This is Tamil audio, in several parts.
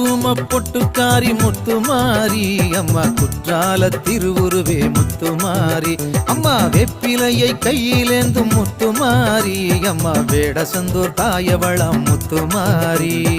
குங்கும பொட்டுக்காரி முத்துமாரி. அம்மா குற்றால திருவுருவே முத்துமாரி. அம்மா வெப்பிலையை கையிலேந்தும் முத்துமாரி. அம்மா வேடசந்தூர் தாயவளம் முத்துமாரி.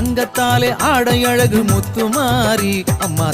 தங்கத்தாலே ஆடை அழகு முத்துமாரி. அம்மா